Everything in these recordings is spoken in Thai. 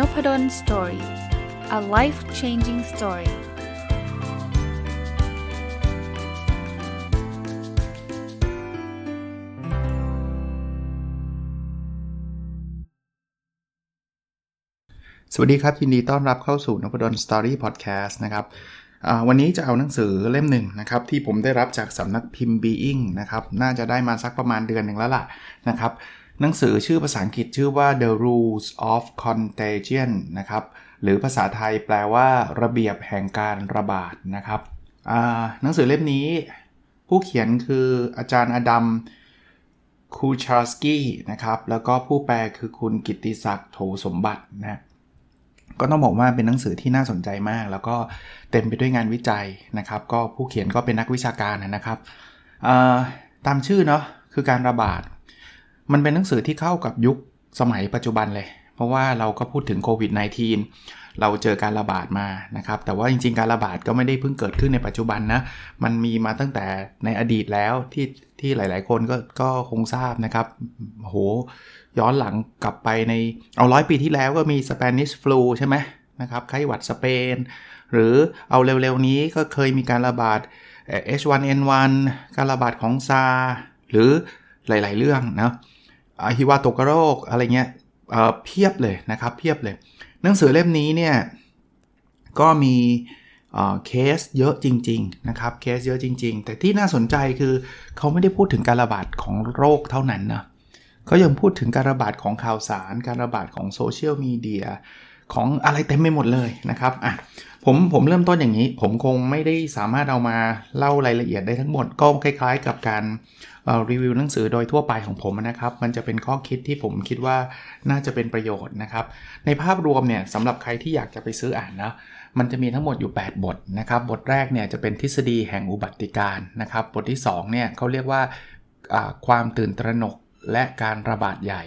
n o p ด d o สตอรี่ a life changing story สวัสดีครับ ยินดีต้อนรับเข้าสู่นพดลสตอรี่พอดแคสต์นะครับวันนี้จะเอาหนังสือเล่มหนึ่งนะครับที่ผมได้รับจากสำนักพิมพ์ Being นะครับน่าจะได้มาสักประมาณเดือนหนึ่งแล้วล่ะนะครับ หนังสือชื่อภาษาอังกฤษชื่อว่า The Rules of Contagion นะครับ หรือภาษาไทยแปลว่า ระเบียบแห่งการระบาดนะครับหนังสือเล่มนี้ ผู้เขียนคืออาจารย์อดัมคูชาสกี้นะครับ แล้วก็ผู้แปลคือคุณกิติศักดิ์โถสมบัตินะก็ต้องบอกว่าเป็นหนังสือที่น่าสนใจมาก แล้วก็เต็มไปด้วยงานวิจัยนะครับ ก็ผู้เขียนก็เป็นนักวิชาการนะครับตามชื่อเนาะคือการระบาด มันเป็นหนังสือที่เข้ากับยุคสมัยปัจจุบันเลย เพราะว่าเราก็พูดถึงโควิด -19 เราเจอการระบาดมานะครับ แต่ว่าจริงๆ การระบาดก็ไม่ได้เพิ่งเกิดขึ้นในปัจจุบันนะ มันมีมาตั้งแต่ในอดีตแล้วที่ที่หลายๆ คนก็ก็คงทราบนะครับโหย้อนหลังกลับไปในเอาร้อยปีที่แล้วก็มีสเปนิชฟลูใช่ไหมนะครับไข้หวัดสเปน หรือเอาเร็วๆ นี้ก็เคยมีการระบาด H1N1 การระบาดของซาหรือหลาย ๆ เรื่องนะ อฮิวาโตกโรคอะไรเงี้ยเเพียบเลยนะครับเพียบเลย หนังสือเล่มนี้เนี่ยก็มีเคสเยอะจริงๆนะครับเคสเยอะจริง ๆ แต่ที่น่าสนใจคือเขาไม่ได้พูดถึงการระบาดของโรคเท่านั้นนะเขายังพูดถึงการระบาดของข่าวสาร การระบาดของโซเชียลมีเดียของอะไรเต็มไปหมดเลยนะครับอะผมผมเริ่มต้นอย่างนี้ ผมคงไม่ได้สามารถเอามาเล่ารายละเอียดได้ทั้งหมดก็คล้ายๆ กับการรีวิวหนังสือโดยทั่วไปของผมนะครับ มันจะเป็นข้อคิดที่ผมคิดว่าน่าจะเป็นประโยชน์นะครับ ในภาพรวมเนี่ยสำหรับใครที่อยากจะไปซื้ออ่านนะมันจะมีทั้งหมดอยู่ 8 บทนะครับ บทแรกเนี่ยจะเป็นทฤษฎีแห่งอุบัติการนะครับ บทที่2เนี่ยเขาเรียกว่าความตื่นตระหนกและการระบาดใหญ่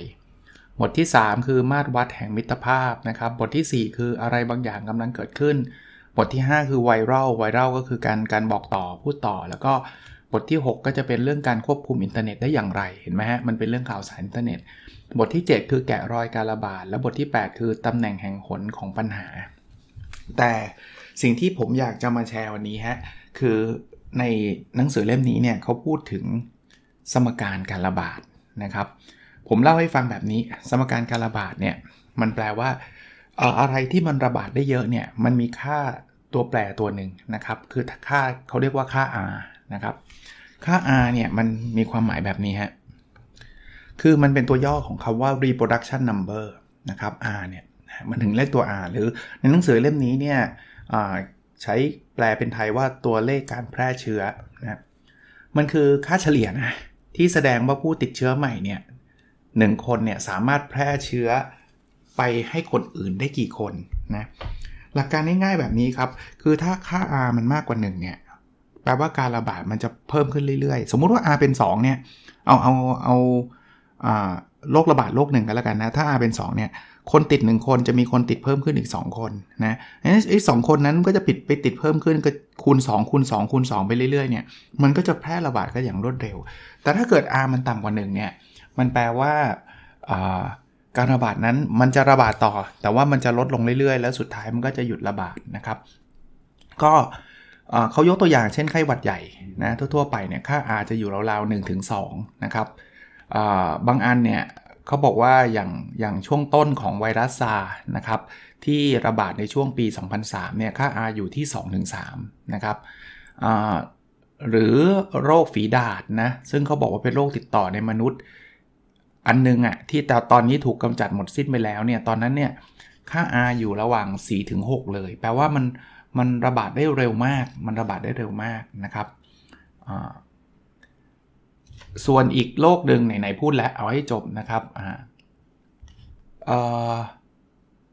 บทที่ 3 คือมาตรวัดแห่งมิตรภาพนะครับ บทที่ 4 คืออะไรบางอย่างกำลังเกิดขึ้น บทที่ 5 คือไวรัล ไวรัลก็คือการการบอกต่อพูดต่อ แล้วก็ บทที่ 6 ก็จะเป็นเรื่องการควบคุมอินเทอร์เน็ตได้อย่างไร เห็นไหมฮะ มันเป็นเรื่องข่าวสารอินเทอร์เน็ต บทที่ 7 คือแกะรอยการระบาด และบทที่ 8 คือตำแหน่งแห่งหนของปัญหา แต่สิ่งที่ผมอยากจะมาแชร์วันนี้ฮะ คือในหนังสือเล่มนี้เนี่ยเขาพูดถึงสมการการระบาดนะครับ ผมเล่าให้ฟังแบบนี้ สมการการระบาดเนี่ยมันแปลว่าอะไรที่มันระบาดได้เยอะเนี่ยมันมีค่าตัวแปรตัวหนึ่งนะครับ คือค่าเขาเรียกว่าค่า r นะครับค่า r เนี่ยมันมีความหมายแบบนี้ฮะคือมันเป็นตัวย่อของคำว่า reproduction number นะครับ r เนี่ยมันถึงเลขตัว r หรือในหนังสือเล่มนี้เนี่ยใช้แปลเป็นไทยว่าตัวเลขการแพร่เชื้อนะมันคือค่าเฉลี่ยนะที่แสดงว่าผู้ติดเชื้อใหม่เนี่ยหนึ่งคนเนี่ยสามารถแพร่เชื้อไปให้คนอื่นได้กี่คนนะหลักการง่ายๆแบบนี้ครับ คือถ้าค่า r มันมากกว่า1เนี่ย แปลว่าการระบาดมันจะเพิ่มขึ้นเรื่อยๆ สมมุติว่า R เป็น 2 เนี่ย เอาเอาเอาโรคระบาดโรคหนึ่งกันแล้วกันนะ ถ้า R เป็น 2 เนี่ย คนติด 1 คนจะมีคนติดเพิ่มขึ้นอีก 2 คนนะไอ้สองคนนั้นก็จะปิดไปติดเพิ่มขึ้นก็คูณ2คูณ2คูณ2ไปเรื่อยๆ เนี่ย มันก็จะแพร่ระบาดก็อย่างรวดเร็ว แต่ถ้าเกิด R มันต่ำกว่า1เนี่ย มันแปลว่าการระบาดนั้นมันจะระบาดต่อ แต่ว่ามันจะลดลงเรื่อยๆ แล้วสุดท้ายมันก็จะหยุดระบาดนะครับ ก็ เขายกตัวอย่างเช่นไข้หวัดใหญ่นะทั่วๆไปเนี่ยค่า R จะอยู่ราวๆ1ถึง2นะครับบางอันเนี่ยเขาบอกว่าอย่างอย่างช่วงต้นของไวรัสซานะครับที่ระบาดในช่วงปี 2003เนี่ยค่า R อยู่ที่ 2-3ถึงนะครับหรือโรคฝีดาษนะซึ่งเขาบอกว่าเป็นโรคติดต่อในมนุษย์ อันนึงอะ่ะที่แต่ตอนนี้ถูกกำจัดหมดสิ้นไปแล้วเนี่ยตอนนั้นเนี่ยค่า R อยู่ระหว่าง 4-6 เลย แปลว่ามัน มันระบาดได้เร็วมาก มันระบาดได้เร็วมากนะครับ ส่วนอีกโรคหนึ่งไหนๆพูดแล้วเอาให้จบนะครับ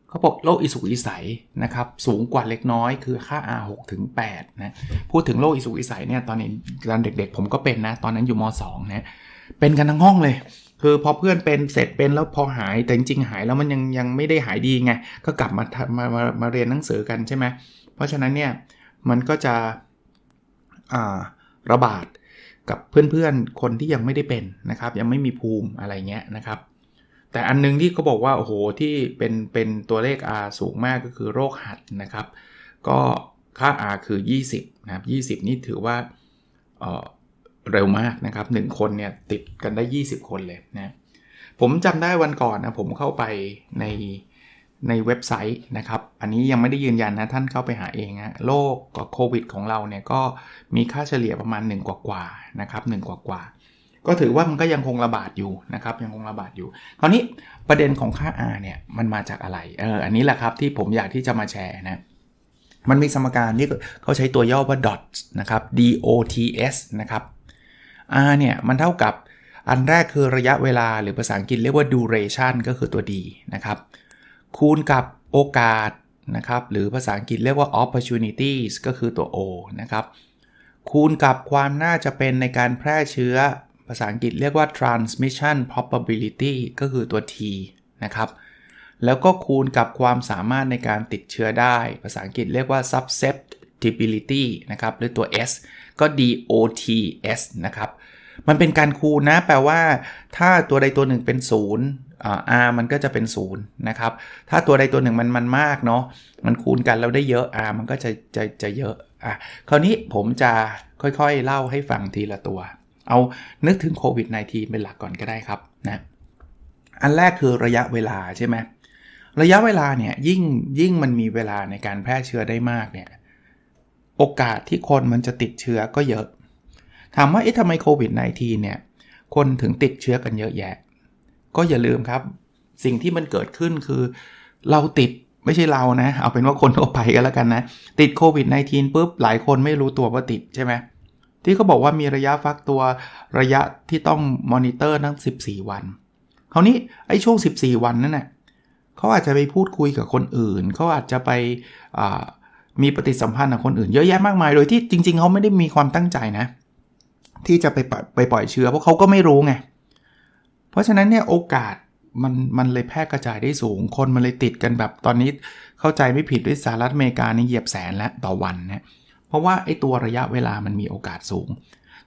เขาบอกโรคอิสุกอิสัยนะครับ สูงกว่าเล็กน้อยคือค่า R6 ถึง8นะพูดถึงโรคอิสุกอิสัยเนี่ยตอนนี้ตอนเด็กๆ ผมก็เป็นนะ ตอนนั้นอยู่ม 2นะเป็นกันทั้งห้องเลย คือพอเพื่อนเป็นเสร็จเป็นแล้วพอหายแต่จริงๆหายแล้วมันยังยังไม่ได้หายดีไงก็กลับมามามามาเรียนหนังสือกันใช่ไหม ราะฉะนั้นเนี่ยมันก็จะระบาดกับเพื่อนๆ คนที่ยังไม่ได้เป็นนะครับ ยังไม่มีภูมิอะไรเงี้ยนะครับ แต่อันนึงที่เขาบอกว่าโอ้โหที่เป็นเป็นตัวเลข R สูงมากก็คือโรคหัดนะครับ ก็ค่า R คือ 20นะครับ20 นี่ถือว่าเเร็วมากนะครับ 1 คนเนี่ยติดกันได้ 20 คนเลยนะผมจำได้วันก่อนนะผมเข้าไปใน ในเว็บไซต์นะครับ อันนี้ยังไม่ได้ยืนยันนะท่านเข้าไปหาเองนะโรคกับโควิดของเราเนี่ยก็มีค่าเฉลี่ยประมาณ 1 กว่ากว่านะครับ1กว่ากว่า ก็ถือว่ามันก็ยังคงระบาดอยู่นะครับยังคงระบาดอยู่ คราวนี้ประเด็นของค่า R เนี่ยมันมาจากอะไร เอออันนี้แหละครับที่ผมอยากที่จะมาแชร์นะมันมีสมการที่เขาใช้ตัวย่อว่า dots นะครับ dots นะครับ R เนี่ยมันเท่ากับอันแรกคือระยะเวลาหรือภาษาอังกฤษเรียกว่า duration ก็คือตัว D นะครับ คูณกับโอกาสนะครับหรือภาษาอังกฤษเรียกว่า opportunities ก็คือตัว O นะครับคูณกับความน่าจะเป็นในการแพร่เชื้อ ภาษาอังกฤษเรียกว่า transmission probability ก็คือตัว T นะครับแล้วก็คูณกับความสามารถในการติดเชื้อได้ ภาษาอังกฤษเรียกว่า susceptibility นะครับหรือตัว S ก็ DOTS นะครับมันเป็นการคูณนะ แปลว่า ถ้าตัวใดตัวหนึ่งเป็น 0 R มันก็จะเป็น0นะครับถ้าตัวใดตัวหนึ่งมันมันมากเนาะมันคูณกันแล้วได้เยอะ R มันก็จะจะจะเยอะอะคราวนี้ผมจะค่อยๆ เล่าให้ฟังทีละตัว เอานึกถึงโควิด -19 เป็นหลักก่อนก็ได้ครับนะอันแรกคือระยะเวลาใช่ไหมระยะเวลาเนี่ยยิ่งยิ่งมันมีเวลาในการแพร่เชื้อได้มากเนี่ยโอกาสที่คนมันจะติดเชื้อก็เยอะ ถามว่าเอ๊ะทำไมโควิด -19 เนี่ยคนถึงติดเชื้อกันเยอะแยะ ก็อย่าลืมครับ สิ่งที่มันเกิดขึ้นคือ เราติดไม่ใช่เรานะ เอาเป็นว่าคนทั่วไปกันแล้วกันนะ ติดโควิด -19 ปุ๊บ หลายคนไม่รู้ตัวว่าติดใช่ไหมที่เขาบอกว่ามีระยะฟักตัวระยะที่ต้องมอนิเตอร์ทั้ง 14 วัน คราวนี้ไอ้ช่วง 14 วันนั่นน่ะเขาอาจจะไปพูดคุยกับคนอื่น เขาอาจจะไปมีปฏิสัมพันธ์กับคนอื่นเยอะแยะมากมาย โดยที่จริง ๆ เขาไม่ได้มีความตั้งใจนะ ที่จะไปไปปล่อยเชื้อเพราะเขาก็ไม่รู้ไงเพราะฉะนั้นเนี่ยโอกาสมันมันเลยแพร่กระจายได้สูง คนมันเลยติดกันแบบตอนนี้เข้าใจไม่ผิดด้วยสหรัฐอเมริกานี่เหยียบแสนแล้วต่อวันนะเพราะว่าไอ้ตัวระยะเวลามันมีโอกาสสูง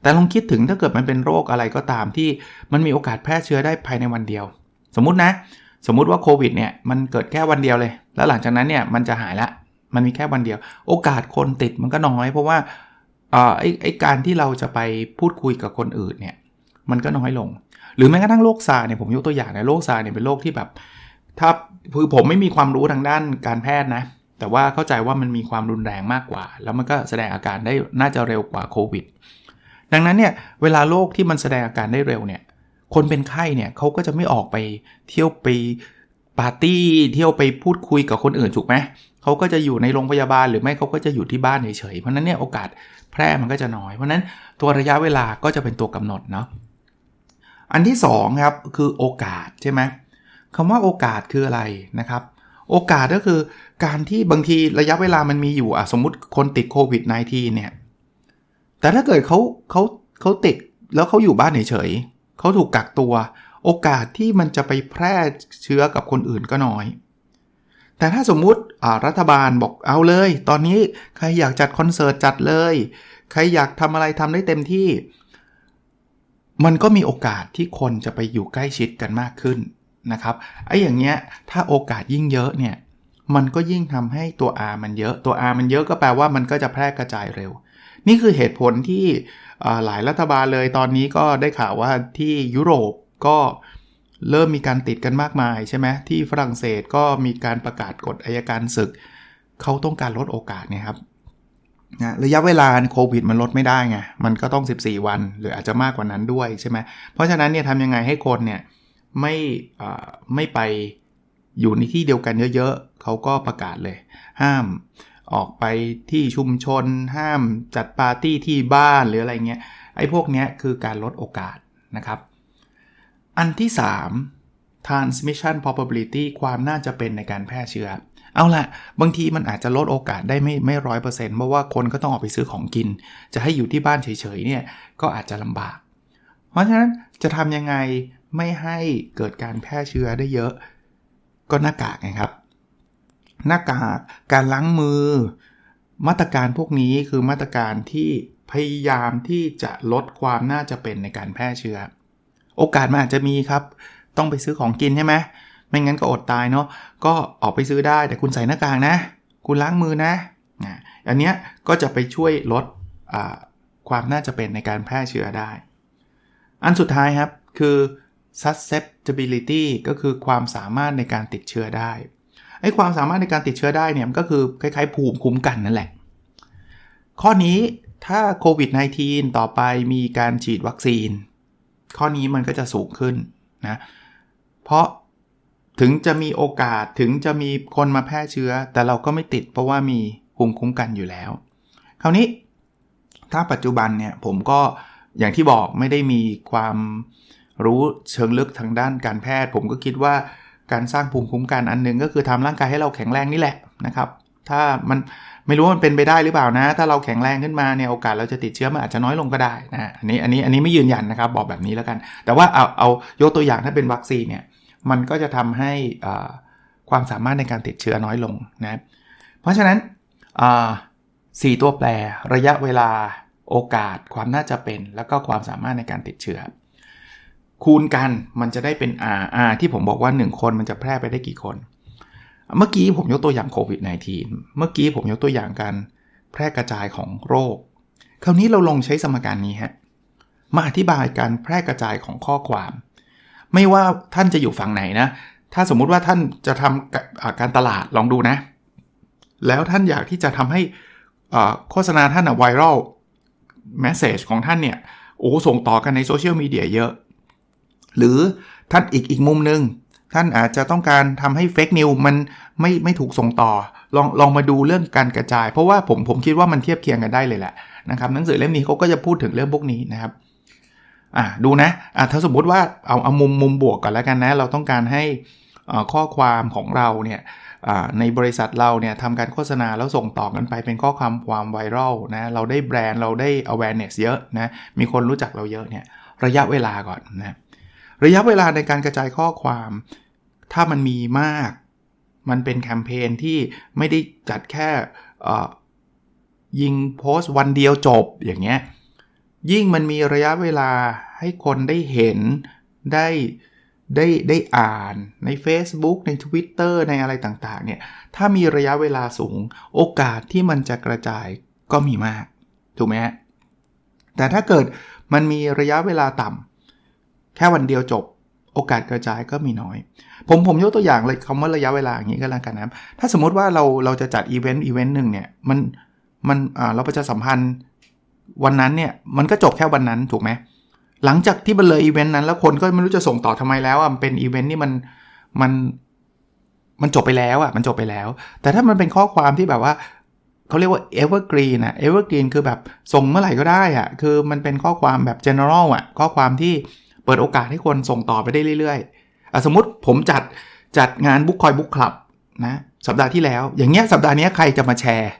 แต่ลองคิดถึงถ้าเกิดมันเป็นโรคอะไรก็ตามที่มันมีโอกาสแพร่เชื้อได้ภายในวันเดียว สมมตินะ สมมุติว่าโควิดเนี่ยมันเกิดแค่วันเดียวเลย แล้วหลังจากนั้นเนี่ยมันจะหายละ มันมีแค่วันเดียว โอกาสคนติดมันก็น้อย เพราะว่าไอ้ไอ้การที่เราจะไปพูดคุยกับคนอื่นเนี่ยมันก็น้อยลง หรือแม้กระทั่งโรคซาเนี่ยผมยกตัวอย่างนะโรคซาเนี่ยเป็นโรคที่แบบ ถ้าคือผมไม่มีความรู้ทางด้านการแพทย์นะ แต่ว่าเข้าใจว่ามันมีความรุนแรงมากกว่า แล้วมันก็แสดงอาการได้น่าจะเร็วกว่าโควิด ดังนั้นเนี่ยเวลาโรคที่มันแสดงอาการได้เร็วเนี่ยคนเป็นไข้เนี่ยเขาก็จะไม่ออกไปเที่ยวไปปาร์ตี้เที่ยวไปพูดคุยกับคนอื่นถูกไหมเขาก็จะอยู่ในโรงพยาบาลหรือไม่เขาก็จะอยู่ที่บ้านเฉยๆเพราะนั้นเนี่ยโอกาสแพร่มันก็จะน้อย เพราะนั้นตัวระยะเวลาก็จะเป็นตัวกำหนดเนาะ อันที่2ครับคือโอกาสใช่ไหมคำว่าโอกาสคืออะไรนะครับ โอกาสก็คือการที่บางทีระยะเวลามันมีอยู่อะสมมุติคนติดโควิด -19 เนี่ย แต่ถ้าเกิดเขาเขาเขาติดแล้วเขาอยู่บ้านเฉยๆเขาถูกกักตัว โอกาสที่มันจะไปแพร่เชื้อกับคนอื่นก็น้อย แต่ถ้าสมมุติรัฐบาลบอกเอาเลย ตอนนี้ใครอยากจัดคอนเสิร์ตจัดเลย ใครอยากทำอะไรทำได้เต็มที่ มันก็มีโอกาสที่คนจะไปอยู่ใกล้ชิดกันมากขึ้นนะครับไอ้อย่างเงี้ยถ้าโอกาสยิ่งเยอะเนี่ยมันก็ยิ่งทำให้ตัว R มันเยอะตัว R มันเยอะก็แปลว่ามันก็จะแพร่กระจายเร็ว นี่คือเหตุผลที่หลายรัฐบาลเลยตอนนี้ก็ได้ข่าวว่าที่ยุโรปก็เริ่มมีการติดกันมากมายใช่ไหมที่ฝรั่งเศสก็มีการประกาศกฎอายการศึก เขาต้องการลดโอกาสเนี่ยครับ นะระยะเวลาโควิดมันลดไม่ได้ไง มันก็ต้อง 14 วัน หรืออาจจะมากกว่านั้นด้วยใช่ไหมเพราะฉะนั้นเนี่ยทำยังไงให้คนเนี่ยไม่ไม่ไปอยู่ในที่เดียวกันเยอะๆ เขาก็ประกาศเลย ห้ามออกไปที่ชุมชน ห้ามจัดปาร์ตี้ที่บ้านหรืออะไรเงี้ยไอ้พวกเนี้ยคือการลดโอกาสนะครับ อันที่ 3 transmission probability ความน่าจะเป็นในการแพร่เชื้อ เอาละบางทีมันอาจจะลดโอกาสได้ไม่ไม่ร้อยเปอร์เซ็นต์เพราะว่าคนก็ต้องออกไปซื้อของกิน จะให้อยู่ที่บ้านเฉยๆเนี่ยก็อาจจะลำบาก เพราะฉะนั้นจะทำยังไงไม่ให้เกิดการแพร่เชื้อได้เยอะ ก็หน้ากากไงครับ หน้ากากการล้างมือ มาตรการพวกนี้คือมาตรการที่พยายามที่จะลดความน่าจะเป็นในการแพร่เชื้อ โอกาสมันอาจจะมีครับ ต้องไปซื้อของกินใช่ไหม ไม่งั้นก็อดตายเนาะก็ออกไปซื้อได้แต่คุณใส่หน้ากากนะ คุณล้างมือนะอันนี้ก็จะไปช่วยลดความน่าจะเป็นในการแพร่เชื้อได้ อันสุดท้ายครับคือ susceptibility ก็คือความสามารถในการติดเชื้อได้ไอ้ความสามารถในการติดเชื้อได้เนี่ยก็คือคล้ายๆภูมิคุ้มกันนั่นแหละ ข้อนี้ถ้าโควิด -19 ต่อไปมีการฉีดวัคซีน ข้อนี้มันก็จะสูงขึ้นนะ เพราะ ถึงจะมีโอกาสถึงจะมีคนมาแพร่เชื้อ แต่เราก็ไม่ติดเพราะว่ามีภูมิคุ้มกันอยู่แล้ว คราวนี้ถ้าปัจจุบันเนี่ยผมก็อย่างที่บอกไม่ได้มีความรู้เชิงลึกทางด้านการแพทย์ ผมก็คิดว่าการสร้างภูมิคุ้มกันอันนึงก็คือทำร่างกายให้เราแข็งแรงนี่แหละนะครับ ถ้ามันไม่รู้ว่ามันเป็นไปได้หรือเปล่านะ ถ้าเราแข็งแรงขึ้นมาเนี่ยโอกาสเราจะติดเชื้อมันอาจจะน้อยลงก็ได้นะอันนี้อันนี้อันนี้ไม่ยืนยันนะครับบอกแบบนี้แล้วกัน แต่ว่าเอาเอายกตัวอย่างถ้าเป็นวัคซีนเนี่ย มันก็จะทำให้ความสามารถในการติดเชื้อน้อยลงนะเพราะฉะนั้นสี่ตัวแปรระยะเวลาโอกาสความน่าจะเป็น แล้วก็ความสามารถในการติดเชื้อ คูณกันมันจะได้เป็น R R ที่ผมบอกว่า 1 คนมันจะแพร่ไปได้กี่คน เมื่อกี้ผมยกตัวอย่างโควิด -19 เมื่อกี้ผมยกตัวอย่างการแพร่กระจายของโรค คราวนี้เราลงใช้สมการนี้ฮะมาอธิบายการแพร่กระจายของข้อความ ไม่ว่าท่านจะอยู่ฝั่งไหนนะ ถ้าสมมุติว่าท่านจะทำการตลาดลองดูนะ แล้วท่านอยากที่จะทำให้โฆษณาท่านอะไวรัลแมสเซจของท่านเนี่ยโอ้ส่งต่อกันในโซเชียลมีเดียเยอะ หรือท่านอีกอีกมุมหนึ่งท่านอาจจะต้องการทำให้เฟกนิวมันไม่ไม่ถูกส่งต่อ ลองลองมาดูเรื่องการกระจาย เพราะว่าผมผมคิดว่ามันเทียบเคียงกันได้เลยแหละนะครับหนังสือเล่มนี้เขาก็จะพูดถึงเรื่องพวกนี้นะครับ อ่าดูนะอ่าถ้าสมมุติว่าเอาเอามุมมุมบวกก่อนแล้วกันนะ เราต้องการให้ข้อความของเราเนี่ยในบริษัทเราเนี่ยทำการโฆษณาแล้วส่งต่อกันไปเป็นข้อความความไวรัลนะเราได้แบรนด์เราได้ awareness เยอะนะมีคนรู้จักเราเยอะเนี่ยระยะเวลาก่อนนะระยะเวลาในการกระจายข้อความ ถ้ามันมีมาก มันเป็นแคมเปญที่ไม่ได้จัดแค่ยิงโพสต์วันเดียวจบอย่างเงี้ย ยิ่งมันมีระยะเวลาให้คนได้เห็นได้ได้ได้อ่านใน Facebook ใน Twitter ในอะไรต่างๆเนี่ยถ้ามีระยะเวลาสูงโอกาสที่มันจะกระจายก็มีมาก ถูกไหมฮะแต่ถ้าเกิดมันมีระยะเวลาต่ำแค่วันเดียวจบ โอกาสกระจายก็มีน้อย ผมผมยกตัวอย่างเลยคำว่าระยะเวลาอย่างนี้ก็แล้วกันนะถ้าสมมติว่าเราเราจะจัดอีเวนต์อีเวนต์หนึ่งเนี่ยมันมันอ่าเราประชาสัมพันธ์ วันนั้นเนี่ยมันก็จบแค่วันนั้นถูกไหมหลังจากที่มันเลยอีเวนต์นั้นแล้วคนก็ไม่รู้จะส่งต่อทำไมแล้วอะเป็นอีเวนต์นี่มันมันมันจบไปแล้วอะมันจบไปแล้ว แต่ถ้ามันเป็นข้อความที่แบบว่าเขาเรียกว่า evergreen นะ evergreen คือแบบส่งเมื่อไหร่ก็ได้อะคือมันเป็นข้อความแบบ general อะข้อความที่เปิดโอกาสให้คนส่งต่อไปได้เรื่อยๆสมมติผมจัดจัดงานบุ๊กคอยบุ๊กคลับนะสัปดาห์ที่แล้ว อย่างเงี้ยสัปดาห์นี้ใครจะมาแชร์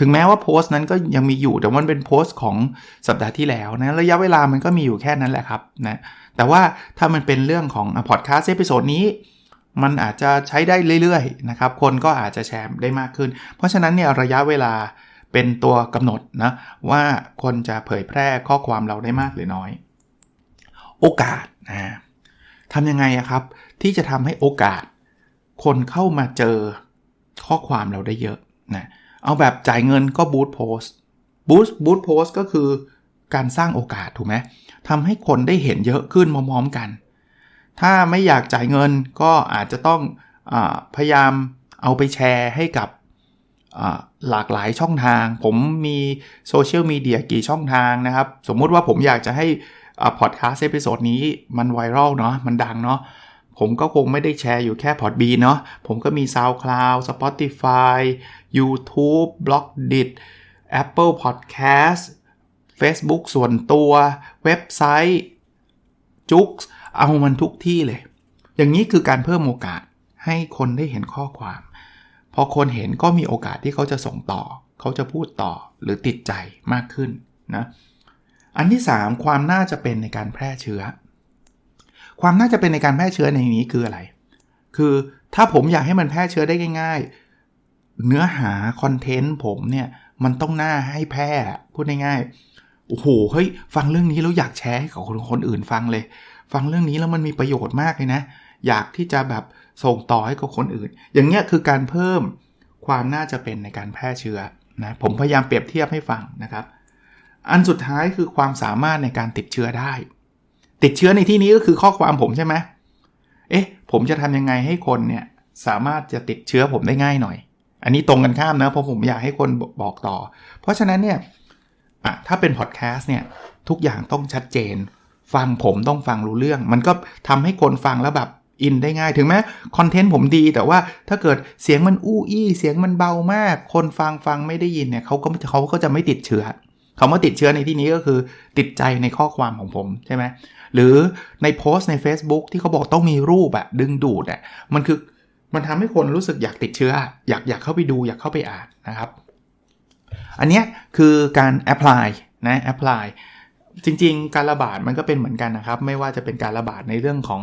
ถึงแม้ว่าโพสต์นั้นก็ยังมีอยู่แต่มันเป็นโพสต์ของสัปดาห์ที่แล้วนะระยะเวลามันก็มีอยู่แค่นั้นแหละครับนะแต่ว่าถ้ามันเป็นเรื่องของพอดแคสต์เอพิโซดนี้ มันอาจจะใช้ได้เรื่อยๆนะครับคนก็อาจจะแชร์ได้มากขึ้น เพราะฉะนั้นเนี่ยระยะเวลาเป็นตัวกำหนดนะว่าคนจะเผยแพร่ข้อความเราได้มากหรือน้อย โอกาสนะทำยังไงครับ ที่จะทำให้โอกาส คนเข้ามาเจอข้อความเราได้เยอะนะ เอาแบบจ่ายเงินก็บูตโพสบูตบูตโพสก็คือการสร้างโอกาสถูกไหมทำให้คนได้เห็นเยอะขึ้นมอมๆกัน ถ้าไม่อยากจ่ายเงินก็อาจจะต้องอพยายามเอาไปแชร์ให้กับหลากหลายช่องทาง ผมมีโซเชียลมีเดียกี่ช่องทางนะครับ สมมุติว่าผมอยากจะให้พอดแคสต์เอพิโซดนี้มันไวรัลเนาะมันดังเนาะผมก็คงไม่ได้แชร์อยู่แค่พอดบีเนาะผมก็มี SoundCloud Spotify YouTube b l o g d i t Apple Podcast Facebook ส่วนตัวเว็บไซต์จุกเอามันทุกที่เลย อย่างนี้คือการเพิ่มโอกาสให้คนได้เห็นข้อความ พอคนเห็นก็มีโอกาสที่เขาจะส่งต่อ เขาจะพูดต่อหรือติดใจมากขึ้นนะอันที่ 3 ความน่าจะเป็นในการแพร่เชื้อ ความน่าจะเป็นในการแพร่เชื้อในนี้คืออะไร คือถ้าผมอยากให้มันแพร่เชื้อได้ง่าย เนื้อหาคอนเทนต์ผมเนี่ย มันต้องน่าให้แพร่พูดง่ายๆโอ้โหเฮ้ยฟังเรื่องนี้แล้วอยากแชร์ให้กับคนคนอื่นฟังเลย ฟังเรื่องนี้แล้วมันมีประโยชน์มากเลยนะ อยากที่จะแบบส่งต่อให้กับคนอื่น อย่างเงี้ยคือการเพิ่มความน่าจะเป็นในการแพร่เชื้อนะผมพยายามเปรียบเทียบให้ฟังนะครับ อันสุดท้ายคือความสามารถในการติดเชื้อได้ ติดเชื้อในที่นี้ก็คือข้อความผมใช่ไหมเอ๊ะผมจะทำยังไงให้คนเนี่ยสามารถจะติดเชื้อผมได้ง่ายหน่อย อันนี้ตรงกันข้ามนะเพราะผมอยากให้คนบอกต่อ เพราะฉะนั้นเนี่ยอะถ้าเป็นพอดแคสต์เนี่ยทุกอย่างต้องชัดเจน ฟังผมต้องฟังรู้เรื่อง มันก็ทำให้คนฟังแล้วแบบอินได้ง่ายถึงแม้คอนเทนต์ผมดีแต่ว่าถ้าเกิดเสียงมันอู้อี้ เสียงมันเบามาก คนฟังฟังไม่ได้ยินเนี่ยเขาก็เขาก็จะไม่ติดเชื้อคำว่าติดเชื้อในที่นี้ก็คือติดใจในข้อความของผมใช่ไหมหรือในโพสต์ใน Facebook ที่เขาบอกต้องมีรูปอะดึงดูดอะมันคือ มันทำให้คนรู้สึกอยากติดเชื้อ อยากอยากเข้าไปดูอยากเข้าไปอ่านนะครับ อันนี้คือการ apply นะ apply จริงๆ การระบาดมันก็เป็นเหมือนกันนะครับ ไม่ว่าจะเป็นการระบาดในเรื่องของ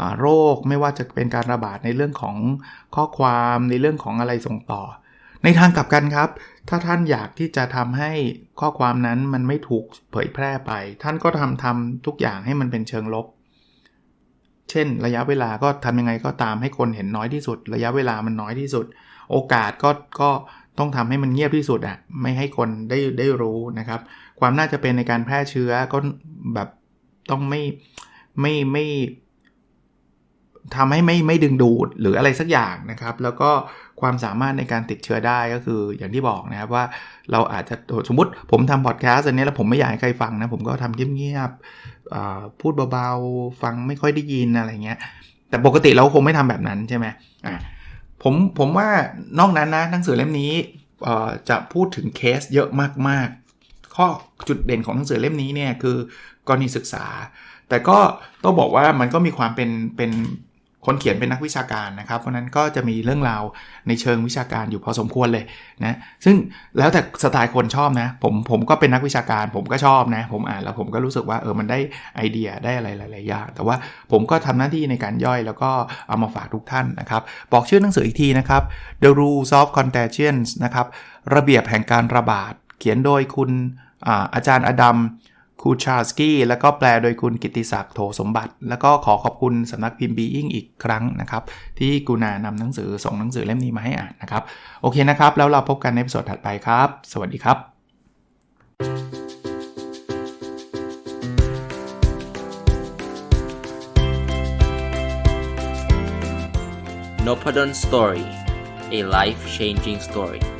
อโรค ไม่ว่าจะเป็นการระบาดในเรื่องของข้อความในเรื่องของอะไรส่งต่อ ในทางกลับกันครับ ถ้าท่านอยากที่จะทำให้ข้อความนั้นมันไม่ถูกเผยแพร่ไป ท่านก็ทำทำทุกอย่างให้มันเป็นเชิงลบ เช่น ระยะเวลาก็ทำยังไงก็ตามให้คนเห็นน้อยที่สุด ระยะเวลามันน้อยที่สุด โอกาสก็ก็ต้องทำให้มันเงียบที่สุดอะ่ะไม่ให้คนได้ได้รู้นะครับ ความน่าจะเป็นในการแพร่เชื้อก็แบบต้องไม่ไม่ไม่ทำให้ไม่ไม่ดึงดูดหรืออะไรสักอย่างนะครับ แล้วก็ความสามารถในการติดเชื้อได้ก็คืออย่างที่บอกนะครับว่าเราอาจจะสมมติผมทำพอดแคสต์อันนี้แล้วผมไม่อยากให้ใครฟังนะ ผมก็ทำเงียบๆ พูดเบาๆ ฟังไม่ค่อยได้ยินอะไรเงี้ย แต่ปกติเราคงไม่ทำแบบนั้นใช่ไหมอ่าผมผมว่านอกนั้นนะหนังสือเล่มนี้จะพูดถึงเคสเยอะมากๆ ข้อจุดเด่นของหนังสือเล่มนี้เนี่ยคือกรณีศึกษา แต่ก็ต้องบอกว่ามันก็มีความเป็นเป็น คนเขียนเป็นนักวิชาการนะครับ เพราะนั้นก็จะมีเรื่องราวในเชิงวิชาการอยู่พอสมควรเลยนะ ซึ่งแล้วแต่สไตล์คนชอบนะ ผมผมก็เป็นนักวิชาการ ผมก็ชอบนะ ผมอ่านแล้วผมก็รู้สึกว่าเออมันได้ไอเดียได้อะไรหลายๆอย่างแต่ว่าผมก็ทำหน้าที่ในการย่อยแล้วก็เอามาฝากทุกท่านนะครับ บอกชื่อหนังสืออีกทีนะครับ The Rules of Contagion นะครับ ระเบียบแห่งการระบาด เขียนโดยคุณอาอาจารย์อดัม คูชาสกี้แล้วก็แปลโดยคุณกิติศักดิ์โถสมบัติ แล้วก็ขอขอบคุณสำนักพิมพ์บีอิงอีกครั้งนะครับ ที่กุณานำหนังสือส่งหนังสือเล่มนี้มาให้อ่านนะครับ โอเคนะครับ แล้วเราพบกันในสดถัดไปครับ สวัสดีครับ n o p a d o n Story a life changing story